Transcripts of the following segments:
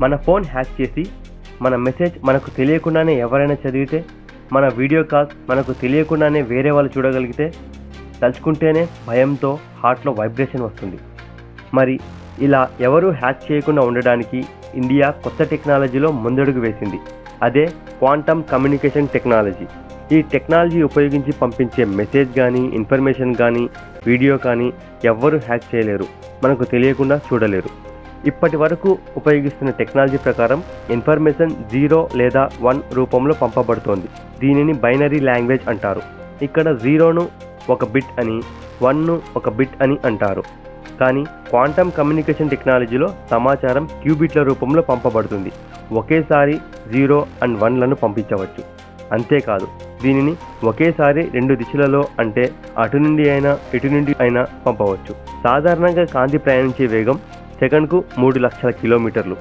మన phone hack చేసి మన మెసేజ్ మనకు తెలియకుండానే ఎవరైనా చదివితే మన వీడియో కాల్స్ మనకు తెలియకుండానే వేరే వాళ్ళు చూడగలిగితే తలుచుకుంటేనే భయంతో హార్ట్లో వైబ్రేషన్ వస్తుంది. మరి ఇలా ఎవరూ హ్యాక్ చేయకుండా ఉండడానికి ఇండియా కొత్త టెక్నాలజీలో ముందడుగు వేసింది. అదే క్వాంటమ్ కమ్యూనికేషన్ టెక్నాలజీ. ఈ టెక్నాలజీ ఉపయోగించి పంపించే మెసేజ్ కానీ ఇన్ఫర్మేషన్ కానీ వీడియో కానీ ఎవ్వరూ హ్యాక్ చేయలేరు. మనకు తెలియకుండా చూడలేరు. ఇప్పటి వరకు ఉపయోగిస్తున్న టెక్నాలజీ ప్రకారం ఇన్ఫర్మేషన్ జీరో లేదా వన్ రూపంలో పంపబడుతోంది. దీనిని బైనరీ లాంగ్వేజ్ అంటారు. ఇక్కడ జీరోను ఒక బిట్ అని వన్ను ఒక బిట్ అని అంటారు. కానీ క్వాంటమ్ కమ్యూనికేషన్ టెక్నాలజీలో సమాచారం క్యూబిట్ల రూపంలో పంపబడుతుంది. ఒకేసారి జీరో అండ్ వన్లను పంపించవచ్చు. అంతేకాదు దీనిని ఒకేసారి రెండు దిశలలో అంటే అటు నుండి అయినా ఇటు నుండి అయినా పంపవచ్చు. సాధారణంగా కాంతి ప్రయాణించే వేగం సెకండ్కు మూడు లక్షల కిలోమీటర్లు.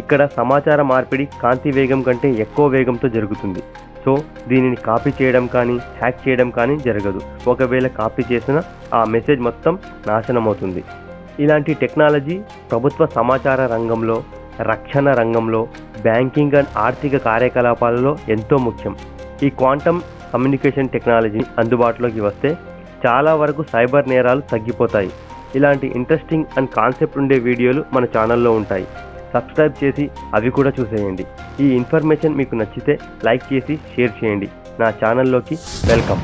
ఇక్కడ సమాచార మార్పిడి కాంతి వేగం కంటే ఎక్కువ వేగంతో జరుగుతుంది. సో దీనిని కాపీ చేయడం కానీ హ్యాక్ చేయడం కానీ జరగదు. ఒకవేళ కాపీ చేసిన ఆ మెసేజ్ మొత్తం నాశనమవుతుంది. ఇలాంటి టెక్నాలజీ ప్రభుత్వ సమాచార రంగంలో రక్షణ రంగంలో బ్యాంకింగ్ అండ్ ఆర్థిక కార్యకలాపాలలో ఎంతో ముఖ్యం. ఈ క్వాంటమ్ కమ్యూనికేషన్ టెక్నాలజీ అందుబాటులోకి వస్తే చాలా వరకు సైబర్ నేరాలు తగ్గిపోతాయి. ఇలాంటి ఇంట్రెస్టింగ్ అండ్ కాన్సెప్ట్ ఉండే వీడియోలు మన ఛానల్లో ఉంటాయి. సబ్స్క్రైబ్ చేసి అవి కూడా చూసేయండి. ఈ ఇన్ఫర్మేషన్ మీకు నచ్చితే లైక్ చేసి షేర్ చేయండి. నా ఛానల్లోకి వెల్కమ్